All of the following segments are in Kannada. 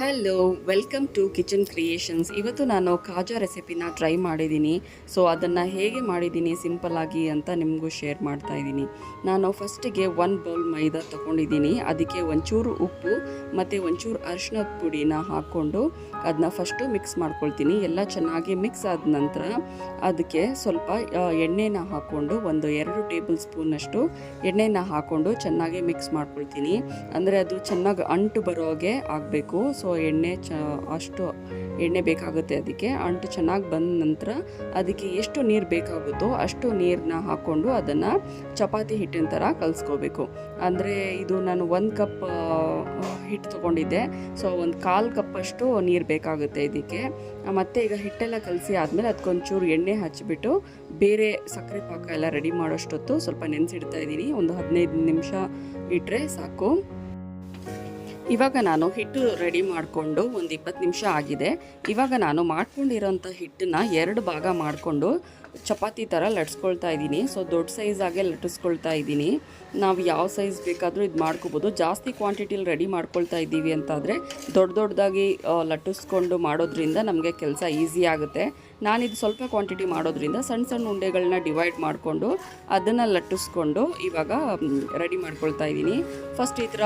Hello welcome to kitchen creations ಇವತ್ತು ನಾನು ಕಾಜಾ ರೆಸಿಪಿನ ಟ್ರೈ ಮಾಡಿದ್ದೀನಿ. ಸೊ ಅದನ್ನು ಹೇಗೆ ಮಾಡಿದ್ದೀನಿ ಸಿಂಪಲ್ಲಾಗಿ ಅಂತ ನಿಮಗೂ ಶೇರ್ ಮಾಡ್ತಾ ಇದ್ದೀನಿ. ನಾನು ಫಸ್ಟಿಗೆ ಒನ್ ಬೌಲ್ ಮೈದಾ ತೊಗೊಂಡಿದ್ದೀನಿ. ಅದಕ್ಕೆ ಒಂಚೂರು ಉಪ್ಪು ಮತ್ತು ಒಂಚೂರು ಅರಿಶಿನದ ಪುಡಿನ ಹಾಕ್ಕೊಂಡು ಅದನ್ನ ಫಸ್ಟು ಮಿಕ್ಸ್ ಮಾಡ್ಕೊಳ್ತೀನಿ. ಎಲ್ಲ ಚೆನ್ನಾಗಿ ಮಿಕ್ಸ್ ಆದ ನಂತರ ಅದಕ್ಕೆ ಸ್ವಲ್ಪ ಎಣ್ಣೆನ ಹಾಕ್ಕೊಂಡು ಒಂದು ಎರಡು ಟೇಬಲ್ ಸ್ಪೂನಷ್ಟು ಎಣ್ಣೆನ ಹಾಕ್ಕೊಂಡು ಚೆನ್ನಾಗಿ ಮಿಕ್ಸ್ ಮಾಡ್ಕೊಳ್ತೀನಿ. ಅಂದರೆ ಅದು ಚೆನ್ನಾಗಿ ಅಂಟು ಬರೋಗೆ ಆಗಬೇಕು. ಸೊ ಎಣ್ಣೆ ಚ, ಅಷ್ಟು ಎಣ್ಣೆ ಬೇಕಾಗುತ್ತೆ ಅದಕ್ಕೆ. ಅಂಟು ಚೆನ್ನಾಗಿ ಬಂದ ನಂತರ ಅದಕ್ಕೆ ಎಷ್ಟು ನೀರು ಬೇಕಾಗುತ್ತೋ ಅಷ್ಟು ನೀರನ್ನ ಹಾಕ್ಕೊಂಡು ಅದನ್ನು ಚಪಾತಿ ಹಿಟ್ಟಿನ ಥರ ಕಲಿಸ್ಕೋಬೇಕು. ಅಂದರೆ ಇದು ನಾನು ಒಂದು ಕಪ್ ಹಿಟ್ಟು ತೊಗೊಂಡಿದ್ದೆ. ಸೊ ಒಂದು ಕಾಲು ಕಪ್ಪಷ್ಟು ನೀರು ಬೇಕಾಗುತ್ತೆ ಇದಕ್ಕೆ. ಮತ್ತು ಈಗ ಹಿಟ್ಟೆಲ್ಲ ಕಲಸಿ ಆದಮೇಲೆ ಅದಕ್ಕೊಂಚೂರು ಎಣ್ಣೆ ಹಚ್ಚಿಬಿಟ್ಟು ಬೇರೆ ಸಕ್ಕರೆ ಪಾಕ ಎಲ್ಲ ರೆಡಿ ಮಾಡೋಷ್ಟೊತ್ತು ಸ್ವಲ್ಪ ನೆನೆಸಿಡ್ತಾ ಇದ್ದೀನಿ. ಒಂದು ಹದಿನೈದು ನಿಮಿಷ ಇಟ್ಟರೆ ಸಾಕು. ಇವಾಗ ನಾನು ಹಿಟ್ಟು ರೆಡಿ ಮಾಡಿಕೊಂಡು ಒಂದು ಇಪ್ಪತ್ತು ನಿಮಿಷ ಆಗಿದೆ. ಇವಾಗ ನಾನು ಮಾಡ್ಕೊಂಡಿರೋಂಥ ಹಿಟ್ಟನ್ನ ಎರಡು ಭಾಗ ಮಾಡಿಕೊಂಡು ಚಪಾತಿ ಥರ ಲಟ್ಸ್ಕೊಳ್ತಾ ಇದ್ದೀನಿ. ಸೊ ದೊಡ್ಡ ಸೈಜಾಗೆ ಲಟ್ಟಿಸ್ಕೊಳ್ತಾ ಇದ್ದೀನಿ. ನಾವು ಯಾವ ಸೈಜ್ ಬೇಕಾದರೂ ಇದು ಮಾಡ್ಕೋಬೋದು. ಜಾಸ್ತಿ ಕ್ವಾಂಟಿಟಿಲಿ ರೆಡಿ ಮಾಡ್ಕೊಳ್ತಾ ಇದ್ದೀವಿ ಅಂತಾದರೆ, ದೊಡ್ಡ ದೊಡ್ಡದಾಗಿ ಲಟ್ಟಿಸ್ಕೊಂಡು ಮಾಡೋದ್ರಿಂದ ನಮಗೆ ಕೆಲಸ ಈಸಿ ಆಗುತ್ತೆ. ನಾನಿದು ಸ್ವಲ್ಪ ಕ್ವಾಂಟಿಟಿ ಮಾಡೋದ್ರಿಂದ ಸಣ್ಣ ಸಣ್ಣ ಉಂಡೆಗಳನ್ನ ಡಿವೈಡ್ ಮಾಡಿಕೊಂಡು ಅದನ್ನು ಲಟ್ಟಿಸ್ಕೊಂಡು ಇವಾಗ ರೆಡಿ ಮಾಡ್ಕೊಳ್ತಾ ಇದ್ದೀನಿ. ಫಸ್ಟ್ ಈ ಥರ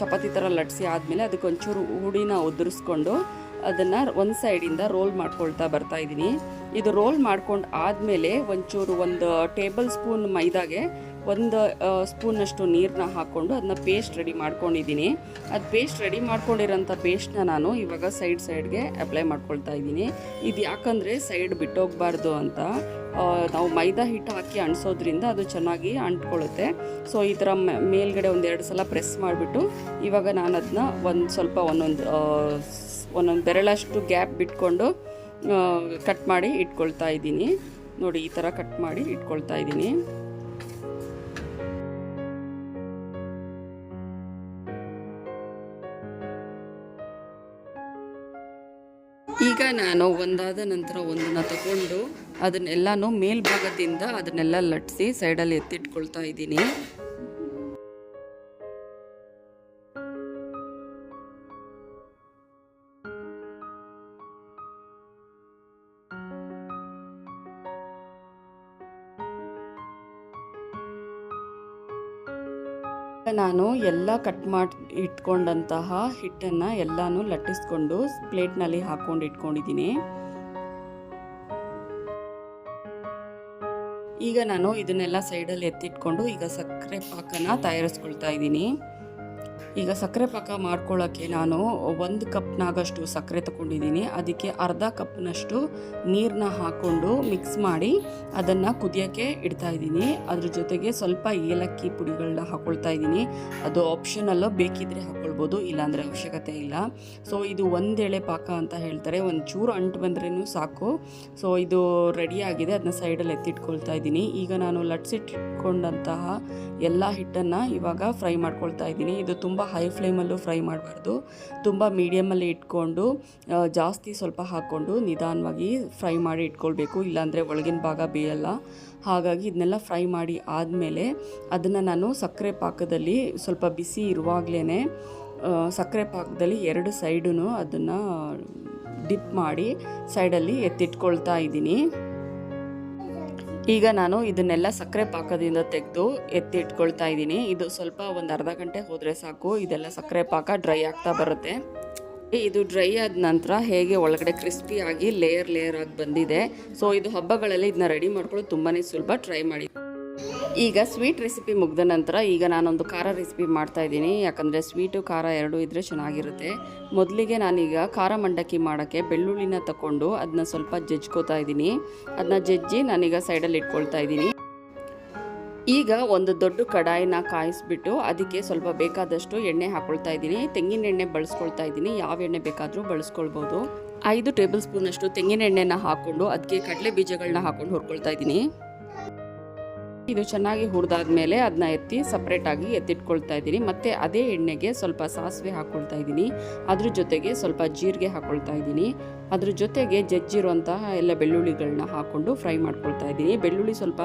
ಚಪಾತಿ ಥರ ಲಟ್ಟಿಸಿ ಆದಮೇಲೆ ಅದಕ್ಕೊಂಚೂರು ಹುಡಿನ ಉದುರಿಸ್ಕೊಂಡು ಅದನ್ನು ಒಂದು ಸೈಡಿಂದ ರೋಲ್ ಮಾಡ್ಕೊಳ್ತಾ ಬರ್ತಾ ಇದ್ದೀನಿ ಇದು ರೋಲ್ ಮಾಡ್ಕೊಂಡು ಆದಮೇಲೆ ಒಂಚೂರು ಒಂದು ಟೇಬಲ್ ಸ್ಪೂನ್ ಮೈದಾಗೆ ಒಂದು ಸ್ಪೂನಷ್ಟು ನೀರನ್ನ ಹಾಕ್ಕೊಂಡು ಅದನ್ನ ಪೇಸ್ಟ್ ರೆಡಿ ಮಾಡ್ಕೊಂಡಿದ್ದೀನಿ ಅದು ಪೇಸ್ಟ್ ರೆಡಿ ಮಾಡ್ಕೊಂಡಿರೋಂಥ ಪೇಸ್ಟ್ನ ನಾನು ಇವಾಗ ಸೈಡ್ ಸೈಡ್ಗೆ ಅಪ್ಲೈ ಮಾಡ್ಕೊಳ್ತಾ ಇದ್ದೀನಿ ಇದು ಯಾಕಂದರೆ ಸೈಡ್ ಬಿಟ್ಟೋಗಬಾರ್ದು ಅಂತ ನಾವು ಮೈದಾ ಹಿಟ್ಟು ಹಾಕಿ ಅಂಟಿಸೋದ್ರಿಂದ ಅದು ಚೆನ್ನಾಗಿ ಅಂಟ್ಕೊಳ್ಳುತ್ತೆ ಸೊ ಈ ಥರ ಮೇಲ್ಗಡೆ ಒಂದೆರಡು ಸಲ ಪ್ರೆಸ್ ಮಾಡಿಬಿಟ್ಟು ಇವಾಗ ನಾನು ಅದನ್ನ ಒಂದು ಸ್ವಲ್ಪ ಒಂದೊಂದು ಒಂದೊಂದು ಬೆರಳಷ್ಟು ಗ್ಯಾಪ್ ಬಿಟ್ಕೊಂಡು ಕಟ್ ಮಾಡಿ ಇಟ್ಕೊಳ್ತಾ ಇದ್ದೀನಿ. ನೋಡಿ, ಈ ಥರ ಕಟ್ ಮಾಡಿ ಇಟ್ಕೊಳ್ತಾ ಇದ್ದೀನಿ. ಈಗ ನಾನು ಒಂದಾದ ನಂತರ ಒಂದನ್ನು ತಗೊಂಡು ಅದನ್ನೆಲ್ಲನೂ ಮೇಲ್ಭಾಗದಿಂದ ಅದನ್ನೆಲ್ಲ ಲಟ್ಟಿಸಿ ಸೈಡಲ್ಲಿ ಎತ್ತಿಟ್ಕೊಳ್ತಾ ಇದ್ದೀನಿ. ನಾನು ಎಲ್ಲ ಕಟ್ ಮಾಡಿ ಇಟ್ಕೊಂಡಂತಹ ಹಿಟ್ಟನ್ನು ಎಲ್ಲನೂ ಲಟ್ಟಿಸ್ಕೊಂಡು ಪ್ಲೇಟ್ನಲ್ಲಿ ಹಾಕ್ಕೊಂಡು ಇಟ್ಕೊಂಡಿದ್ದೀನಿ. ಈಗ ನಾನು ಇದನ್ನೆಲ್ಲ ಸೈಡಲ್ಲಿ ಎತ್ತಿಟ್ಕೊಂಡು ಈಗ ಸಕ್ಕರೆ ಪಾಕನ ತಯಾರಿಸ್ಕೊಳ್ತಾ ಇದ್ದೀನಿ. ಈಗ ಸಕ್ಕರೆ ಪಾಕ ಮಾಡ್ಕೊಳ್ಳೋಕ್ಕೆ ನಾನು ಒಂದು ಕಪ್ನಾಗಷ್ಟು ಸಕ್ಕರೆ ತಗೊಂಡಿದ್ದೀನಿ. ಅದಕ್ಕೆ ಅರ್ಧ ಕಪ್ನಷ್ಟು ನೀರನ್ನ ಹಾಕ್ಕೊಂಡು ಮಿಕ್ಸ್ ಮಾಡಿ ಅದನ್ನು ಕುದಿಯೋಕ್ಕೆ ಇಡ್ತಾ ಇದ್ದೀನಿ. ಅದ್ರ ಜೊತೆಗೆ ಸ್ವಲ್ಪ ಏಲಕ್ಕಿ ಪುಡಿಗಳನ್ನ ಹಾಕ್ಕೊಳ್ತಾ ಇದ್ದೀನಿ. ಅದು ಆಪ್ಷನಲ್ಲೋ ಬೇಕಿದ್ರೆ ಹಾಕ್ಕೊಳ್ಬೋದು ಇಲ್ಲಾಂದರೆ ಅವಶ್ಯಕತೆ ಇಲ್ಲ. ಸೊ ಇದು ಒಂದೆಳೆ ಪಾಕ ಅಂತ ಹೇಳ್ತಾರೆ. ಒಂದು ಚೂರು ಅಂಟು ಬಂದ್ರೂ ಸಾಕು. ಸೊ ಇದು ರೆಡಿ ಆಗಿದೆ. ಅದನ್ನ ಸೈಡಲ್ಲಿ ಎತ್ತಿಟ್ಕೊಳ್ತಾ ಇದ್ದೀನಿ. ಈಗ ನಾನು ಲಟ್ಸಿಟ್ಕೊಂಡಂತಹ ಎಲ್ಲ ಹಿಟ್ಟನ್ನು ಇವಾಗ ಫ್ರೈ ಮಾಡ್ಕೊಳ್ತಾ ಇದ್ದೀನಿ. ಇದು ತುಂಬ ಹೈ ಫ್ಲೇಮಲ್ಲೂ ಫ್ರೈ ಮಾಡಬಾರ್ದು. ತುಂಬ ಮೀಡಿಯಮಲ್ಲಿ ಇಟ್ಕೊಂಡು ಜಾಸ್ತಿ ಸ್ವಲ್ಪ ಹಾಕ್ಕೊಂಡು ನಿಧಾನವಾಗಿ ಫ್ರೈ ಮಾಡಿ ಇಟ್ಕೊಳ್ಬೇಕು. ಇಲ್ಲಾಂದರೆ ಒಳಗಿನ ಭಾಗ ಬೇಯಲ್ಲ. ಹಾಗಾಗಿ ಇದನ್ನೆಲ್ಲ ಫ್ರೈ ಮಾಡಿ ಆದಮೇಲೆ ಅದನ್ನು ನಾನು ಸಕ್ಕರೆ ಪಾಕದಲ್ಲಿ ಸ್ವಲ್ಪ ಬಿಸಿ ಇರುವಾಗಲೇ ಸಕ್ಕರೆ ಪಾಕದಲ್ಲಿ ಎರಡು ಸೈಡೂ ಅದನ್ನು ಡಿಪ್ ಮಾಡಿ ಸೈಡಲ್ಲಿ ಎತ್ತಿಟ್ಕೊಳ್ತಾ ಇದ್ದೀನಿ. ಈಗ ನಾನು ಇದನ್ನೆಲ್ಲ ಸಕ್ಕರೆ ಪಾಕದಿಂದ ತೆಗೆದು ಎತ್ತಿ ಇಟ್ಕೊಳ್ತಾ ಇದ್ದೀನಿ. ಇದು ಸ್ವಲ್ಪ ಒಂದು ಅರ್ಧ ಗಂಟೆ ಹೋದರೆ ಸಾಕು. ಇದೆಲ್ಲ ಸಕ್ಕರೆ ಪಾಕ ಡ್ರೈ ಆಗ್ತಾ ಬರುತ್ತೆ. ಇದು ಡ್ರೈ ಆದ ನಂತರ ಹೇಗೆ ಒಳಗಡೆ ಕ್ರಿಸ್ಪಿ ಆಗಿ ಲೇಯರ್ ಲೇಯರ್ ಆಗಿ ಬಂದಿದೆ. ಸೊ, ಇದು ಹಬ್ಬಗಳಲ್ಲಿ ಇದನ್ನ ರೆಡಿ ಮಾಡ್ಕೊಳ್ಳೋದು ತುಂಬಾ ಸುಲಭ. ಟ್ರೈ ಮಾಡಿ. ಈಗ ಸ್ವೀಟ್ ರೆಸಿಪಿ ಮುಗಿದ ನಂತರ ಈಗ ನಾನೊಂದು ಖಾರ ರೆಸಿಪಿ ಮಾಡ್ತಾ ಇದ್ದೀನಿ. ಯಾಕಂದರೆ ಸ್ವೀಟು ಖಾರ ಎರಡೂ ಇದ್ದರೆ ಚೆನ್ನಾಗಿರುತ್ತೆ. ಮೊದಲಿಗೆ ನಾನೀಗ ಖಾರ ಮಂಡಕ್ಕಿ ಮಾಡೋಕ್ಕೆ ಬೆಳ್ಳುಳ್ಳಿನ ತಗೊಂಡು ಅದನ್ನ ಸ್ವಲ್ಪ ಜಜ್ಕೋತಾ ಇದ್ದೀನಿ. ಅದನ್ನ ಜಜ್ಜಿ ನಾನೀಗ ಸೈಡಲ್ಲಿ ಇಟ್ಕೊಳ್ತಾ ಇದ್ದೀನಿ. ಈಗ ಒಂದು ದೊಡ್ಡ ಕಡಾಯಿನ ಕಾಯಿಸ್ಬಿಟ್ಟು ಅದಕ್ಕೆ ಸ್ವಲ್ಪ ಬೇಕಾದಷ್ಟು ಎಣ್ಣೆ ಹಾಕೊಳ್ತಾ ಇದ್ದೀನಿ. ತೆಂಗಿನ ಎಣ್ಣೆ ಬಳಸ್ಕೊಳ್ತಾ ಇದ್ದೀನಿ. ಯಾವ ಎಣ್ಣೆ ಬೇಕಾದರೂ ಬಳಸ್ಕೊಳ್ಬೋದು. ಐದು ಟೇಬಲ್ ಸ್ಪೂನಷ್ಟು ತೆಂಗಿನ ಎಣ್ಣೆನ ಹಾಕ್ಕೊಂಡು ಅದಕ್ಕೆ ಕಡಲೆ ಬೀಜಗಳನ್ನ ಹಾಕ್ಕೊಂಡು ಹುರ್ಕೊಳ್ತಾ ಇದ್ದೀನಿ. ಇದು ಚೆನ್ನಾಗಿ ಹುರಿದಾದ್ಮೇಲೆ ಅದನ್ನ ಎತ್ತಿ ಸಪ್ರೇಟಾಗಿ ಎತ್ತಿಟ್ಕೊಳ್ತಾ ಇದ್ದೀನಿ. ಮತ್ತು ಅದೇ ಎಣ್ಣೆಗೆ ಸ್ವಲ್ಪ ಸಾಸಿವೆ ಹಾಕ್ಕೊಳ್ತಾ ಇದ್ದೀನಿ. ಅದ್ರ ಜೊತೆಗೆ ಸ್ವಲ್ಪ ಜೀರಿಗೆ ಹಾಕ್ಕೊಳ್ತಾ ಇದ್ದೀನಿ. ಅದ್ರ ಜೊತೆಗೆ ಜಜ್ಜಿರುವಂತಹ ಎಲ್ಲ ಬೆಳ್ಳುಳ್ಳಿಗಳನ್ನ ಹಾಕ್ಕೊಂಡು ಫ್ರೈ ಮಾಡ್ಕೊಳ್ತಾ ಇದ್ದೀನಿ. ಬೆಳ್ಳುಳ್ಳಿ ಸ್ವಲ್ಪ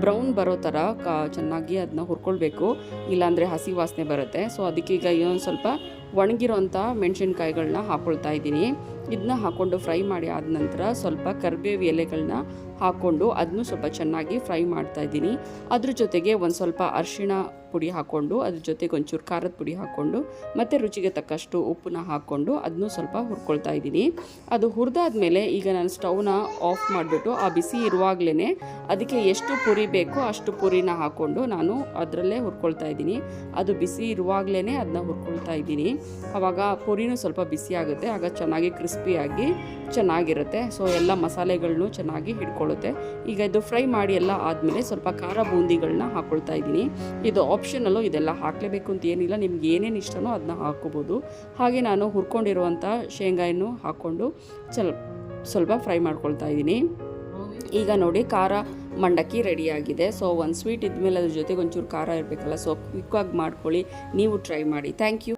ಬ್ರೌನ್ ಬರೋ ಥರ ಕ ಚೆನ್ನಾಗಿ ಅದನ್ನ ಹುರ್ಕೊಳ್ಬೇಕು. ಇಲ್ಲಾಂದರೆ ಹಸಿ ವಾಸನೆ ಬರುತ್ತೆ. ಸೊ ಅದಕ್ಕೆ ಈಗ ಇನ್ನೊಂದು ಸ್ವಲ್ಪ ಒಣಗಿರೋಂಥ ಮೆಣಸಿನ್ಕಾಯಿಗಳನ್ನ ಹಾಕ್ಕೊಳ್ತಾ ಇದ್ದೀನಿ. ಇದನ್ನ ಹಾಕ್ಕೊಂಡು ಫ್ರೈ ಮಾಡಿ ಆದ ನಂತರ ಸ್ವಲ್ಪ ಕರಿಬೇವು ಎಲೆಗಳನ್ನ ಹಾಕ್ಕೊಂಡು ಅದನ್ನು ಸ್ವಲ್ಪ ಚೆನ್ನಾಗಿ ಫ್ರೈ ಮಾಡ್ತಾ ಇದ್ದೀನಿ. ಅದ್ರ ಜೊತೆಗೆ ಒಂದು ಸ್ವಲ್ಪ ಅರಿಶಿಣ ಪುಡಿ ಹಾಕ್ಕೊಂಡು, ಅದ್ರ ಜೊತೆಗೆ ಒಂಚೂರು ಖಾರದ ಪುಡಿ ಹಾಕ್ಕೊಂಡು, ಮತ್ತು ರುಚಿಗೆ ತಕ್ಕಷ್ಟು ಉಪ್ಪನ್ನ ಹಾಕ್ಕೊಂಡು ಅದನ್ನು ಸ್ವಲ್ಪ ಹುರ್ಕೊಳ್ತಾ ಇದ್ದೀನಿ. ಅದು ಹುರಿದಾದ್ಮೇಲೆ ಈಗ ನಾನು ಸ್ಟವ್ನ ಆಫ್ ಮಾಡಿಬಿಟ್ಟು, ಆ ಬಿಸಿ ಇರುವಾಗಲೇ ಅದಕ್ಕೆ ಎಷ್ಟು ಪುರಿ ಬೇಕೋ ಅಷ್ಟು ಪುರಿನ ಹಾಕ್ಕೊಂಡು ನಾನು ಅದರಲ್ಲೇ ಹುರ್ಕೊಳ್ತಾ ಇದ್ದೀನಿ. ಅದು ಬಿಸಿ ಇರುವಾಗಲೇ ಅದನ್ನ ಹುರ್ಕೊಳ್ತಾ ಇದ್ದೀನಿ. ಆವಾಗ ಪುರಿನೂ ಸ್ವಲ್ಪ ಬಿಸಿ ಆಗುತ್ತೆ, ಆಗ ಚೆನ್ನಾಗಿ ಕ್ರಿಸ್ಪಿಯಾಗಿ ಚೆನ್ನಾಗಿರುತ್ತೆ. ಸೊ, ಎಲ್ಲ ಮಸಾಲೆಗಳನ್ನೂ ಚೆನ್ನಾಗಿ ಹಿಡ್ಕೊಳ್ಳುತ್ತೆ. ಈಗ ಇದು ಫ್ರೈ ಮಾಡಿ ಎಲ್ಲ ಆದಮೇಲೆ ಸ್ವಲ್ಪ ಖಾರ ಬೂಂದಿಗಳನ್ನ ಹಾಕ್ಕೊಳ್ತಾ ಇದ್ದೀನಿ. ಇದು ಆಪ್ಷನಲ್ಲು ಇದೆಲ್ಲ ಹಾಕಲೇಬೇಕು ಅಂತ ಏನಿಲ್ಲ. ನಿಮ್ಗೆ ಏನೇನು ಇಷ್ಟನೋ ಅದನ್ನ ಹಾಕೋಬೋದು ಹಾಗೆ ನಾನು ಹುರ್ಕೊಂಡಿರುವಂಥ ಶೇಂಗಾಯನ್ನು ಹಾಕ್ಕೊಂಡು ಚಲ್, ಸ್ವಲ್ಪ ಫ್ರೈ ಮಾಡ್ಕೊಳ್ತಾ ಇದ್ದೀನಿ. ಈಗ ನೋಡಿ ಖಾರ ಮಂಡಕ್ಕಿ ರೆಡಿಯಾಗಿದೆ. ಸೊ, ಒಂದು ಸ್ವೀಟ್ ಇದ್ಮೇಲೆ ಅದ್ರ ಜೊತೆಗೆ ಒಂಚೂರು ಖಾರ ಇರಬೇಕಲ್ಲ. ಸೊ, ಕ್ವಿಕ್ಕಾಗಿ ಮಾಡ್ಕೊಳ್ಳಿ. ನೀವು ಟ್ರೈ ಮಾಡಿ. Thank you.